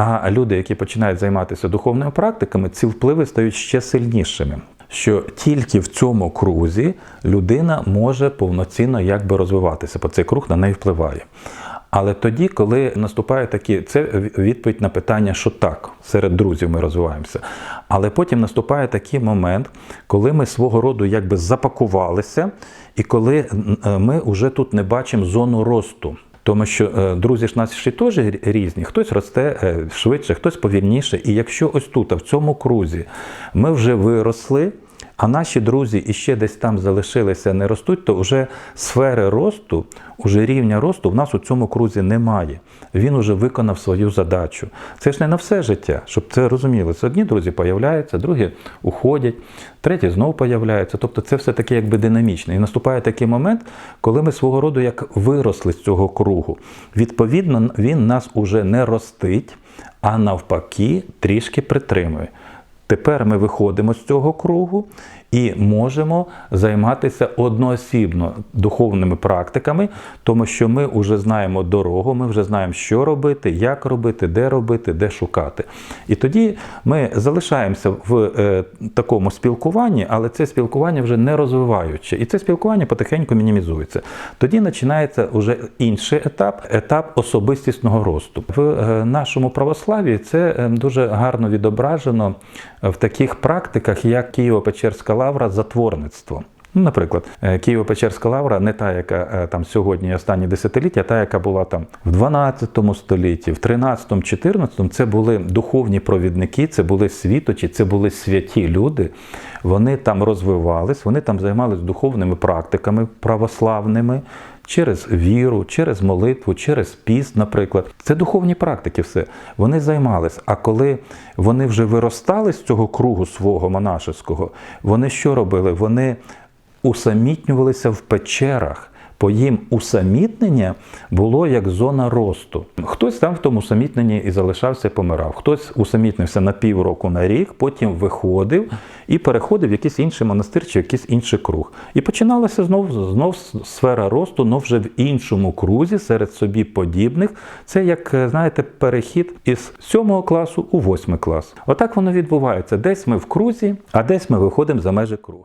А люди, які починають займатися духовними практиками, ці впливи стають ще сильнішими. Що тільки в цьому крузі людина може повноцінно якби розвиватися, бо цей круг на неї впливає. Але тоді, коли наступає такі, це відповідь на питання, що так, серед друзів ми розвиваємося. Але потім наступає такий момент, коли ми свого роду якби запакувалися, і коли е, ми вже тут не бачимо зону росту. Тому що е, друзі ж наші теж різні, хтось росте е, швидше, хтось повільніше. І якщо ось тут, в цьому крузі, ми вже виросли, а наші друзі іще десь там залишилися, не ростуть, то вже сфери росту, уже рівня росту в нас у цьому крузі немає. Він уже виконав свою задачу. Це ж не на все життя, щоб це розуміли. Це одні друзі появляються, другі уходять, треті знову появляються. Тобто це все таке якби динамічне. І наступає такий момент, коли ми свого роду як виросли з цього кругу. Відповідно, він нас уже не ростить, а навпаки, трішки притримує. Тепер ми виходимо з цього кругу і можемо займатися одноосібно духовними практиками, тому що ми вже знаємо дорогу, ми вже знаємо, що робити, як робити, де робити, де шукати. І тоді ми залишаємося в е, такому спілкуванні, але це спілкування вже не розвиваюче. І це спілкування потихеньку мінімізується. Тоді починається вже інший етап етап особистісного росту. В е, нашому православі це е, дуже гарно відображено в таких практиках, як Києво-Печерська лавра затворництво. Ну, Наприклад, е, Києво-Печерська лавра не та, яка е, там сьогодні останні десятиліття, а та, яка була там в 12 столітті, в 13-14, це були духовні провідники, це були світочі, це були святі люди. Вони там розвивались, вони там займалися духовними практиками православними. Через віру, через молитву, через піст, наприклад. Це духовні практики, все. Вони займались. А коли вони вже виростали з цього кругу свого монашеського, вони що робили? Вони усамітнювалися в печерах. По їм усамітнення було як зона росту. Хтось там в тому усамітненні і залишався, помирав. Хтось усамітнився на півроку на рік, потім виходив і переходив в якийсь інший монастир чи якийсь інший круг. І починалася знов, знов сфера росту, але вже в іншому крузі, серед собі подібних. Це як, знаєте, перехід із сьомого класу у восьмий клас. Отак воно відбувається. Десь ми в крузі, а десь ми виходимо за межі кругу.